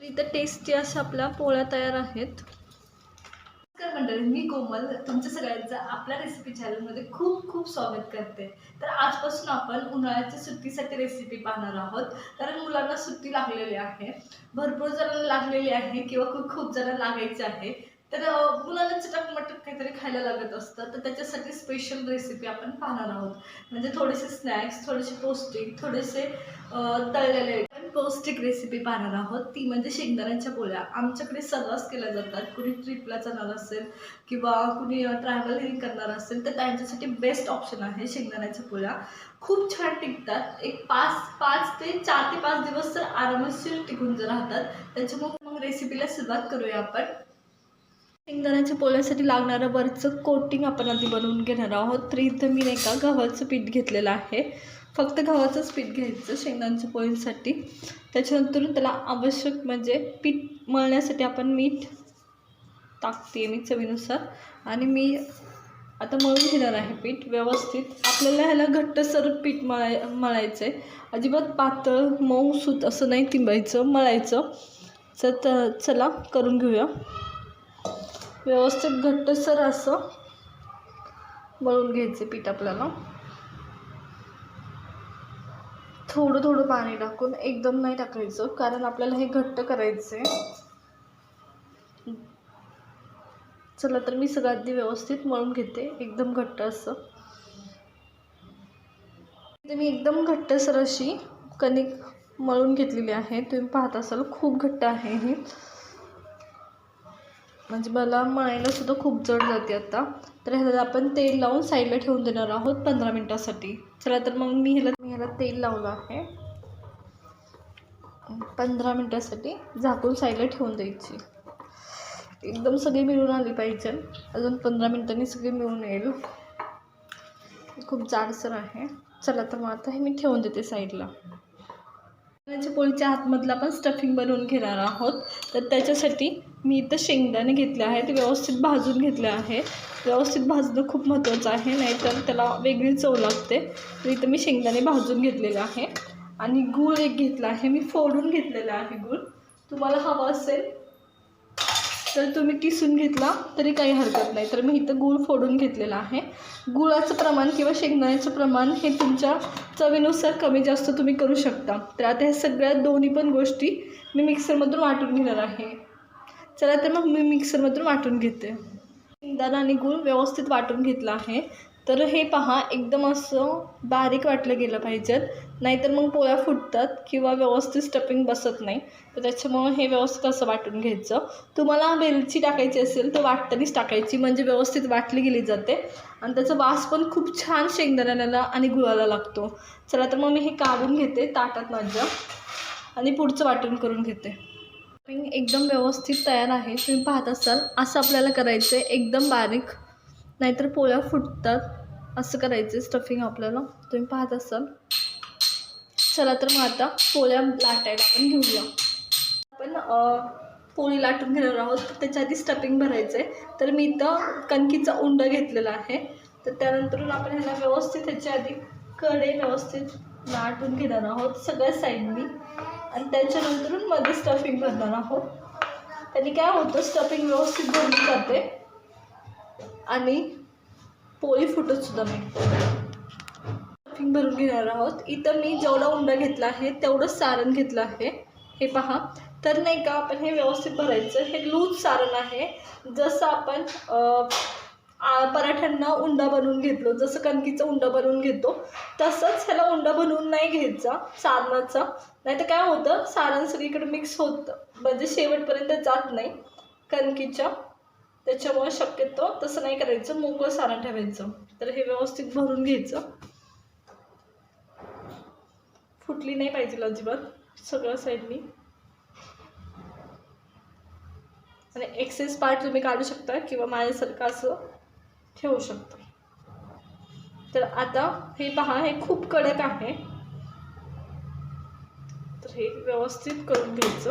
इथं टेस्टी अशा आपल्या पोळ्या तयार आहेत. नमस्कार मंडळी मी कोमल. तुमच्या सगळ्यांचं आपल्या रेसिपी चॅनलमध्ये खूप खूप स्वागत करते. तर आजपासून आपण उन्हाळ्याच्या सुट्टीसाठी रेसिपी पाहणार आहोत. कारण मुलांना सुट्टी लागलेली आहे. भरपूर जणांना लागलेली आहे किंवा खूप खूप जणांना लागायची आहे. तर मुलांना चटक मटक काहीतरी खायला लागत असतं. तर त्याच्यासाठी स्पेशल रेसिपी आपण पाहणार आहोत. म्हणजे थोडेसे स्नॅक्स थोडेसे पौष्टिक थोडेसे तळलेले पौष्टिक रेसिपी पाहणार आहोत. ती म्हणजे शेंगदाण्याच्या पोळ्या. आमच्याकडे सर्रास केल्या जातात. कुणी ट्रिपला जाणार असेल किंवा कुणी ट्रॅव्हलिंग करणार असेल तर त्यांच्यासाठी बेस्ट ऑप्शन आहे शेंगदाण्याच्या पोळ्या. खूप छान टिकतात. एक पाच पाच ते चार ते पाच दिवस तर आरामशीर टिकून जर राहतात त्याच्यामुळे मग रेसिपीला सुरुवात करूया आपण. शेंगदाण्याच्या पोळ्यासाठी लागणारं वरचं कोटिंग आपण आधी बनवून घेणार आहोत. तर इथं मी नाही का गव्हाचं पीठ घेतलेलं आहे. फक्त गव्हाचंच पीठ घ्यायचं शेंगदाण्याच्या पोळींसाठी. त्याच्यानंतर त्याला आवश्यक म्हणजे पीठ मळण्यासाठी आपण मीठ टाकते मी चवीनुसार. आणि मी आता मळून घेणार आहे पीठ व्यवस्थित. आपल्याला ह्याला घट्टसर पीठ मळाय मळायचं आहे अजिबात पातळ मऊ सूत असं नाही तिंबायचं मळायचं. तर चला करून घेऊया. व्यवस्थित घट्टसर असं मळून घ्यायचं पीठ आपल्याला. थोडं थोडं पाणी टाकून एकदम नाही टाकायचं कारण आपल्याला हे घट्ट करायचं आहे चला तर मी सगळं व्यवस्थित मळून घेते एकदम घट्ट असं. इथे मी एकदम घट्टसर अशी कणिक मळून घेतलेली आहे. तुम्ही पाहत असाल खूप घट्ट आहे ही. म्हणजे मला मळायला सुद्धा खूप जड जाते आता. तर ह्याला आपण तेल लावून साईडला ठेवून देणार आहोत पंधरा मिनटासाठी. चला तर मग मी ह्याला मी ह्याला तेल लावलं आहे. पंधरा मिनटासाठी झाकून साईडला ठेवून द्यायची. एकदम सगळी मिळून आली पाहिजे. अजून पंधरा मिनटांनी सगळी मिळून येईल. खूप जाडसर आहे. चला तर मग आता हे मी ठेवून देते साईडला. पोळीच्या आतमधला आपण स्टफिंग बनवून घेणार आहोत. तर त्याच्यासाठी मी इथं शेंगदाणे घेतले आहेत व्यवस्थित भाजून घेतले आहे व्यवस्थित भाजणं खूप महत्त्वाचं आहे नाहीतर त्याला वेगळी चव लागते. तर इथं मी शेंगदाणे भाजून घेतलेले आहे. आणि गूळ एक घेतला आहे मी फोडून घेतलेला आहे गूळ. तुम्हाला हवं असेल तर तुम्ही किसून घेतला तरी काही हरकत नाही. तर मी इथं गूळ फोडून घेतलेला आहे. गुळाचं प्रमाण किंवा शेंगदाण्याचं प्रमाण हे तुमच्या चवीनुसार कमी जास्त तुम्ही करू शकता. तर आता ह्या सगळ्या दोन्ही पण गोष्टी मी मिक्सरमधून वाटून घेणार आहे. चला तर मग मी मिक्सरमधून वाटून घेते. शेंगदाणा आणि गूळ व्यवस्थित वाटून घेतला आहे. तर हे पहा एकदम असं बारीक वाटलं गेलं पाहिजेत. नाहीतर मग पोळ्या फुटतात किंवा व्यवस्थित स्टफिंग बसत नाही. तर त्याच्यामुळं हे व्यवस्थित असं वाटून घ्यायचं. तुम्हाला वेलची टाकायची असेल तर वाटतानीच टाकायची म्हणजे व्यवस्थित वाटली गेली जाते. आणि त्याचा वास पण खूप छान शेंगदाण्याला आणि गुळाला लागतो. चला तर मग मी हे काढून घेते ताटात माझ्या. आणि पुढचं वाटण करून घेते. एकदम व्यवस्थित तयार आहे. तुम्ही पाहत असाल असं आपल्याला करायचं आहे एकदम बारीक. नाहीतर पोळ्या फुटतात. असं करायचं स्टफिंग आपल्याला. तुम्ही पाहत असाल. चला तर मग आता पोळ्या लाटायला आपण घेऊया. आपण पोळी लाटून घेणार आहोत. तर त्याच्या आधी स्टफिंग भरायचं आहे तर मी इथं कणकीचा उंड घेतलेला आहे. तर त्यानंतर आपण ह्याला व्यवस्थित ह्याच्या आधी कडे व्यवस्थित लाटून घेणार आहोत. सगळ्या साईडनी आणि त्याच्यानंतरून मध्ये स्टफिंग भरणार आहोत. त्यांनी काय होतं स्टफिंग व्यवस्थित भरली जाते. आणि पोळी फुटतसुद्धा मिळते स्टफिंग भरून घेणार आहोत. इथं मी जेवढा उंडा घेतला आहे तेवढंच सारण घेतलं आहे. हे पहा. तर नाही का आपण हे व्यवस्थित भरायचं. हे लूज सारण आहे. जसं आपण पराठ्यांना उंडा बनवून घेतलो. जसं कणकीचं उंडा बनवून घेतो तसंच ह्याला उंडा बनवून नाही घ्यायचा सारणाचा. नाही तर काय होतं सारण सगळीकडे मिक्स होतं. म्हणजे शेवटपर्यंत जात नाही कणकीच्या. त्याच्यामुळे शक्यतो तसं नाही करायचं मोकळं सारण ठेवायचं. तर हे व्यवस्थित भरून घ्यायचं. फुटली नाही पाहिजे अजिबात सगळ्या साईडनी आणि एक्सेस पार्ट तुम्ही काढू शकता किंवा माझ्यासारखं असं ठेवू शकता. तर आता हे पहा हे खूप कडक आहे. तर हे व्यवस्थित करून घ्यायचं.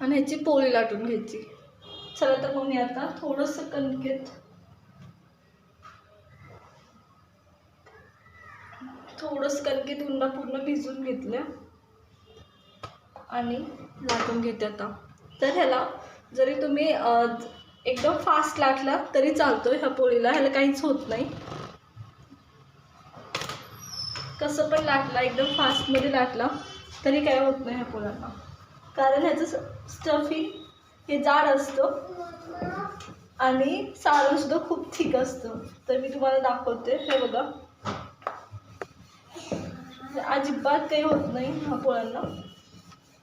आणि ह्याची पोळी लाटून घ्यायची. चला तर मग मी आता थोडंसं कणकेत थोडंसं कणकेत उंडा पूर्ण भिजून घेतलं आणि लाटून घेते आता. तर ह्याला जरी तुम्ही एकदम फास्ट लाटला तरी चालतो ह्या पोळीला ह्याला काहीच होत नाही. कसं पण लाटला एकदम फास्टमध्ये लाटला तरी काय होत नाही ह्या पोळ्यांना. कारण ह्याचं स्टफिंग हे जाड असतं आणि सारणसुद्धा खूप थिक असतं. तर मी तुम्हाला दाखवते हे बघा. अजिबात काही होत नाही ह्या पोळ्यांना.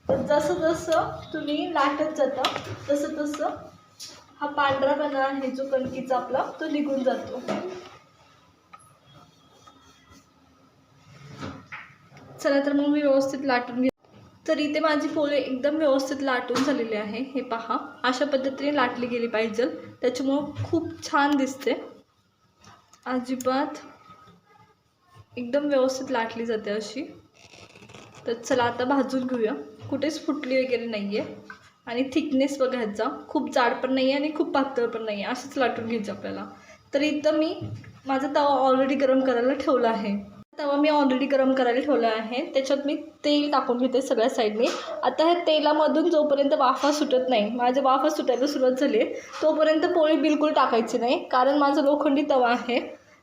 तर जसं जसं तुम्ही लाटत जाता तसं तसं हा पांढरापणा आहे जो कणकीचा आपला तो निघून जातो. चला तर मग मी व्यवस्थित लाटून घे तर इथे माझी पोळी एकदम व्यवस्थित लाटून झालेली आहे. हे पहा अशा पद्धतीने लाटली गेली पाहिजे. त्याच्यामुळं खूप छान दिसते. अजिबात एकदम व्यवस्थित लाटली जाते अशी. तर चला आता भाजून घेऊया. कुठेच फुटली वगैरे नाही आहे आणि थिकनेस बघायचा खूप जाड पण नाही आहे आणि खूप पातळ पण नाही आहे असंच लाटून घ्यायचं आपल्याला. तर इथं मी माझा तवा ऑलरेडी गरम करायला ठेवला आहे. तवा मी ऑलरेडी गरम करायला ठेवला आहे. त्याच्यात मी तेल टाकून घेते सगळ्या साईडने आता ह्या तेलामधून जोपर्यंत वाफा सुटत नाही माझे वाफा सुटायला सुरुवात झाली आहे तोपर्यंत पोळी बिलकुल टाकायची नाही. कारण माझा लोखंडी तवा आहे.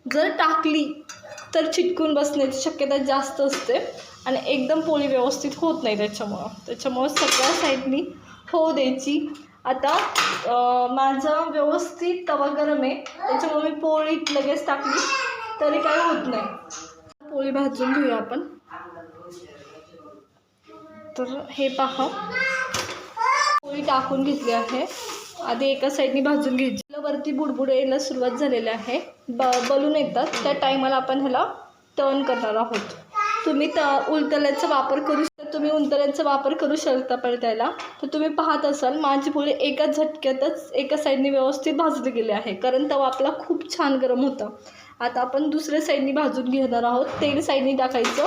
जर टाकली तर चिटकून बसण्याची शक्यता जास्त असते. आणि एकदम पोळी व्यवस्थित होत नाही त्याच्यामुळं. त्याच्यामुळं सगळ्या साईडनी हो द्यायची आता माझं माझा व्यवस्थित तवा गरम आहे. त्याच्यामुळे मी पोळी लगेच टाकली. तरी काय होत नाही. पोळी भाजून घेऊया आपण. तर हे पहा. पोळी टाकून घेतली आहे. आधी एका साईडनी भाजून घ्यायची. वरती बुडबुड यायला सुरुवात झालेली आहे. ब बलून येतात. त्या टायमाला आपण ह्याला टर्न करणार आहोत. तुम्ही त उलतल्याचा वापर करू तुम्ही उलतल्याचा वापर करू शकता पण त्याला तर तुम्ही पाहत असाल माझी पोळी एका झटक्यातच एका साईडनी व्यवस्थित भाजली गेली आहे. कारण तवा आपला खूप छान गरम होता. आता आपण दुसऱ्या साईडनी भाजून घेणार आहोत. तेल साईडनी टाकायचं.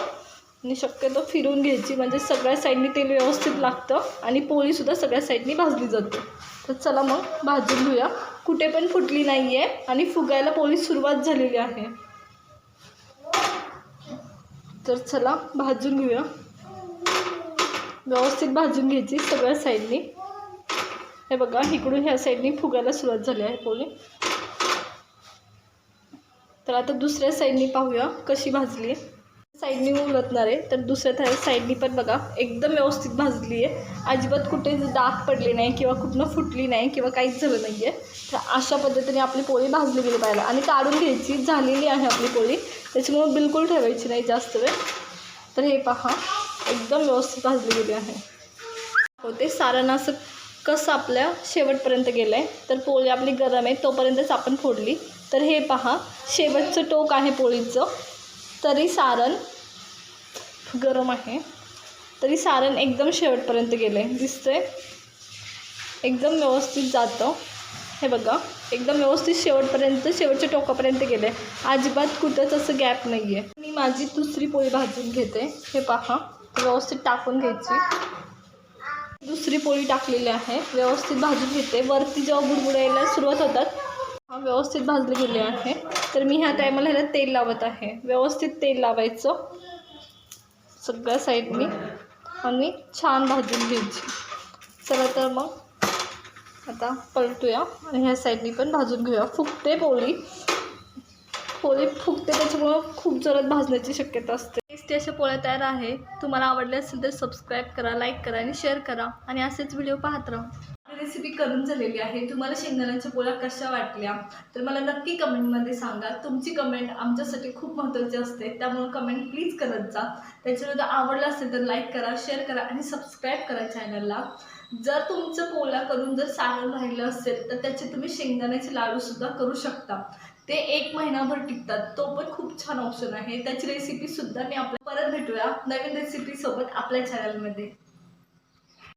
आणि शक्यतो फिरून घ्यायची. म्हणजे सगळ्या साईडनी तेल व्यवस्थित लागतं. आणि पोळीसुद्धा सगळ्या साईडनी भाजली जाते. तर चला मग भाजून घेऊया. कुठे पण फुटली नाही आहे आणि फुगायला पोळी सुरुवात झालेली आहे. तर चला भाजून घेऊया. व्यवस्थित भाजून घ्यायची सगळ्या साईडनी. हे बघा इकडून ह्या साईडनी फुगायला सुरुवात झाली आहे पोळी तर आता दुसऱ्या साईडनी पाहूया कशी भाजली आहे. साईडनी उलटणार आहे तर दुसऱ्या त्या साईडनी पण बघा एकदम व्यवस्थित भाजली आहे. अजिबात कुठे डाग पडले नाही किंवा कुठनं फुटली नाही किंवा काहीच झालं नाही आहे तर अशा पद्धतीने आपली पोळी भाजली गेली पाहिजे आणि काढून घ्यायची झालेली आहे आपली पोळी. त्याच्यामुळे बिलकुल ठेवायची नाही जास्त वेळ. तर हे पहा. एकदम व्यवस्थित भाजली गेली आहे. होते सारण असं कसं आपल्या शेवटपर्यंत गेलं आहे तर पोळी आपली गरम आहे तोपर्यंतच आपण फोडली. तर हे पहा शेवटचं टोक आहे पोळीचं. तरी सारण गरम आहे. तरी सारण एकदम शेवटपर्यंत गेलं आहे दिसतंय एकदम व्यवस्थित जातं. हे बघा एकदम व्यवस्थित शेवटपर्यंत शेवटच्या टोकापर्यंत गेले अजिबात कुठंच असं गॅप नाही आहे मी माझी दुसरी पोळी भाजून घेते. हे पहा. व्यवस्थित टाकून घ्यायची. दुसरी पोळी टाकलेली आहे. व्यवस्थित भाजून घेते. वरती जेव्हा बुडबुडायला सुरुवात होतात व्यवस्थित भाजली गेली आहे. तर मी ह्या टायमाला ह्याला तेल लावत आहे. व्यवस्थित तेल लावायचं. सगळ्या साईडनी आणि छान भाजून घ्यायची. चला तर मग आता पलटूया. आणि ह्या साईडनी पण भाजून घेऊया. फुगते पोळी. पोळी फुगते त्याच्यामुळं खूप जोरात भाजण्याची शक्यता असते. टेस्टी अशा पोळ्या तयार आहे. तुम्हाला आवडले असेल तर सबस्क्राईब करा लाईक करा आणि शेअर करा. आणि असेच व्हिडिओ पाहत राहा. रेसिपी करून झालेली आहे. तुम्हाला शेंगदाण्याच्या पोळ्या कशा वाटल्या? तर मला नक्की कमेंटमध्ये सांगा. तुमची कमेंट आमच्यासाठी खूप महत्त्वाची असते. त्यामुळे कमेंट प्लीज करत जा. त्याच्यानंतर आवडलं असेल तर लाईक करा शेअर करा आणि सबस्क्राईब करा चॅनलला जर तुमचं पोळ्या करून जर सारण राहिलं असेल तर त्याचे तुम्ही शेंगदाण्याचे लाडूसुद्धा करू शकता. ते एक महिनाभर टिकतात. तो पण खूप छान ऑप्शन आहे. त्याची रेसिपीसुद्धा मी आपल्या परत भेटूया नवीन रेसिपीसोबत आपल्या चॅनलमध्ये